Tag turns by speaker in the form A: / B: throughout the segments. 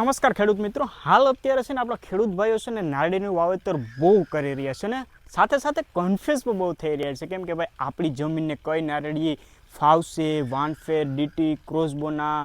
A: નમસ્કાર ખેડૂત મિત્રો. હાલ અત્યારે છે ને આપણા ખેડૂત ભાઈઓ છે ને નારળીનું વાવેતર બહુ કરી રહ્યા છે ને સાથે સાથે કન્ફ્યુઝ પણ બહુ થઈ રહ્યા છે. કેમ કે ભાઈ આપણી જમીનને કઈ નારળી ફાવશે, વાનફેર, ડીટી, ક્રોસબોના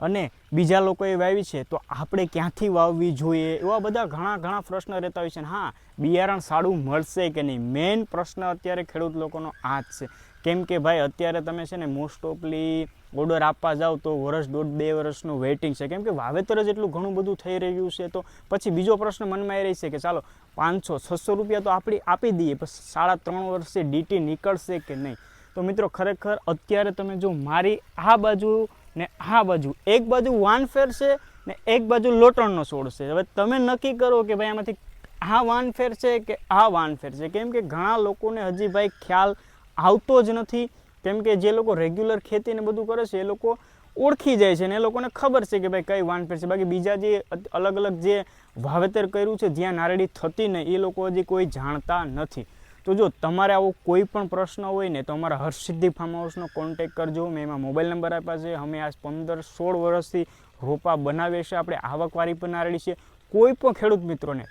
A: અને બીજા લોકોએ વાવી છે, તો આપણે ક્યાંથી વાવવી જોઈએ? એવા બધા ઘણા ઘણા પ્રશ્ન રહેતા હોય છે હા, બિયારણ સારું મળશે કે નહીં? મેઇન પ્રશ્ન અત્યારે ખેડૂત લોકોનો આ જ છે. કેમ કે ભાઈ, અત્યારે તમે છે ને મોસ્ટ ઓફલી ઓર્ડર આપવા જાઓ તો વર્ષ દોઢ બે વર્ષનું વેઇટિંગ છે. કેમ કે વાવેતર જ એટલું ઘણું બધું થઈ રહ્યું છે, તો પછી બીજો પ્રશ્ન મનમાં એ રહેશે કે ચાલો, પાંચસો, છસો રૂપિયા તો આપણી આપી દઈએ પછી સાડા ત્રણ વર્ષે ડીટી નીકળશે કે નહીં? તો મિત્રો, ખરેખર અત્યારે તમે જો મારી આ બાજુ ને આ બાજુ, એક બાજુ વાનફેર છે ને એક બાજુ લોટણનો છોડ છે. હવે તમે નક્કી કરો કે ભાઈ આમાંથી આ વાનફેર છે કે આ વાનફેર છે? કેમ કે ઘણા લોકોને હજી ભાઈ ખ્યાલ આવતો જ નથી. કેમ કે જે લોકો રેગ્યુલર ખેતીને બધું કરે છે, એ લોકો ઓળખી જાય છે ને એ લોકોને ખબર છે કે ભાઈ કઈ વાનફેર છે. બાકી બીજા જે અલગ અલગ જે વાવેતર કર્યું છે, જ્યાં નારળી થતી નહીં, એ લોકો હજી કોઈ જાણતા નથી. તો જો તમારે આવો કોઈ પણ પ્રશ્ન હોય ને તો અમારા હર્ષસિદ્ધિ ફાર્મ હાઉસનો કોન્ટેક કરજો. મેં એમાં મોબાઈલ નંબર આપ્યા છે. અમે આ પંદર સોળ વર્ષથી રોપા બનાવીએ છીએ. આપણે આવકવાળી પણ નારળી છે કોઈ પણ ખેડૂત મિત્રોને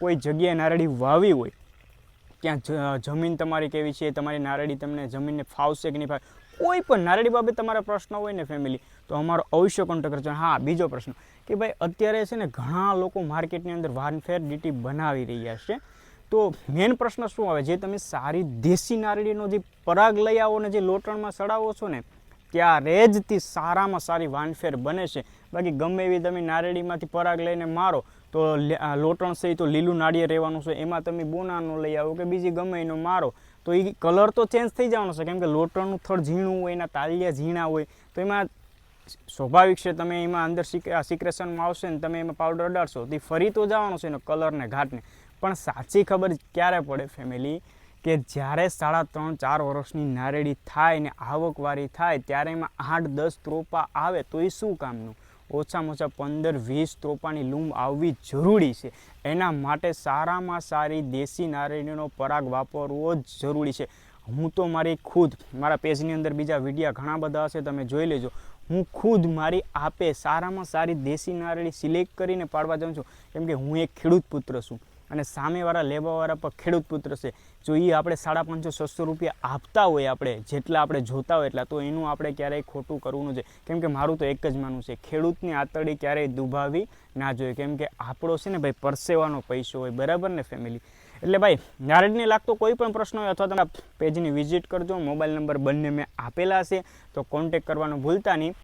A: કોઈ જગ્યાએ નારળી વાવી હોય, ત્યાં જમીન તમારી કેવી છે, તમારી નારળી તમને જમીનને ફાવશે કે નહીં ફાવે કોઈ પણ નારળી બાબતે તમારા પ્રશ્ન હોય ને ફેમિલી તો અમારો અવશ્ય કોન્ટેક્ટ કરજો. હા, બીજો પ્રશ્ન કે ભાઈ અત્યારે છે ને ઘણા લોકો માર્કેટની અંદર વાનફેર ડીટી બનાવી રહ્યા છે. તો મેઇન પ્રશ્ન શું આવે? જે તમે સારી દેશી નારળીનો જે પરાગ લઈ આવો ને જે લોટણમાં સડાવો છો ને, ત્યારે જ તે સારામાં સારી વાનફેર બને છે. બાકી ગમે એવી તમે નારળીમાંથી પરાગ લઈને મારો, તો લોટણ છે તો લીલું નાળિયેર રહેવાનું છે. એમાં તમે બોનાનો લઈ આવો કે બીજી ગમે એનો મારો, તો એ કલર તો ચેન્જ થઈ જવાનો છે. કેમ કે લોટણનું થડ ઝીણું હોય, એના તાલિયા ઝીણા હોય, તો એમાં સ્વાભાવિક છે તમે એમાં અંદર સિક્રેશનમાં આવશે ને, તમે એમાં પાવડર અડાડશો, તો ફરી તો જવાનો છે એનો કલરને ઘાટને. પણ સાચી ખબર ક્યારે પડે ફેમિલી કે જ્યારે સાડા ત્રણ, ચાર વર્ષની નારેડી થાય ને આવકવારી થાય, ત્યારે એમાં આઠ, દસ ત્રોપા આવે, તો એ શું કામનું? ઓછામાં ઓછા પંદર, વીસ ત્રોપાની લૂમ આવવી જરૂરી છે. એના માટે સારામાં સારી દેશી નારેડીનો પરાગ વાપરવો જ જરૂરી છે. હું તો મારી ખુદ, મારા પેજની અંદર બીજા વિડીયા ઘણા બધા હશે, તમે જોઈ લેજો. હું ખુદ મારી આપે સારામાં સારી દેશી નારેડી સિલેક્ટ કરીને પાડવા જાઉં છું. કેમ કે હું એક ખેડૂત પુત્ર છું. અને સામેવાળા લેવાવાળા પણ ખેડૂત પુત્ર છે. જો એ આપણે સાડા પાંચસો, છસો રૂપિયા આપતા હોય આપણે, જેટલા આપણે જોતા હોય એટલા, તો એનું આપણે ક્યારેય ખોટું કરવું છે કેમ કે મારું તો એક જ માનવું છે, ખેડૂતની આતડી ક્યારેય દુભાવી ના જોઈએ. કેમ કે આપણો છે ને ભાઈ પરસેવાનો પૈસો હોય, બરાબર ને ફેમિલી એટલે ભાઈ નારળને લાગતો કોઈ પણ પ્રશ્ન હોય અથવા તમે પેજની વિઝિટ કરજો મોબાઈલ નંબર બંને મેં આપેલા છે, તો કોન્ટેક કરવાનું ભૂલતા નહીં.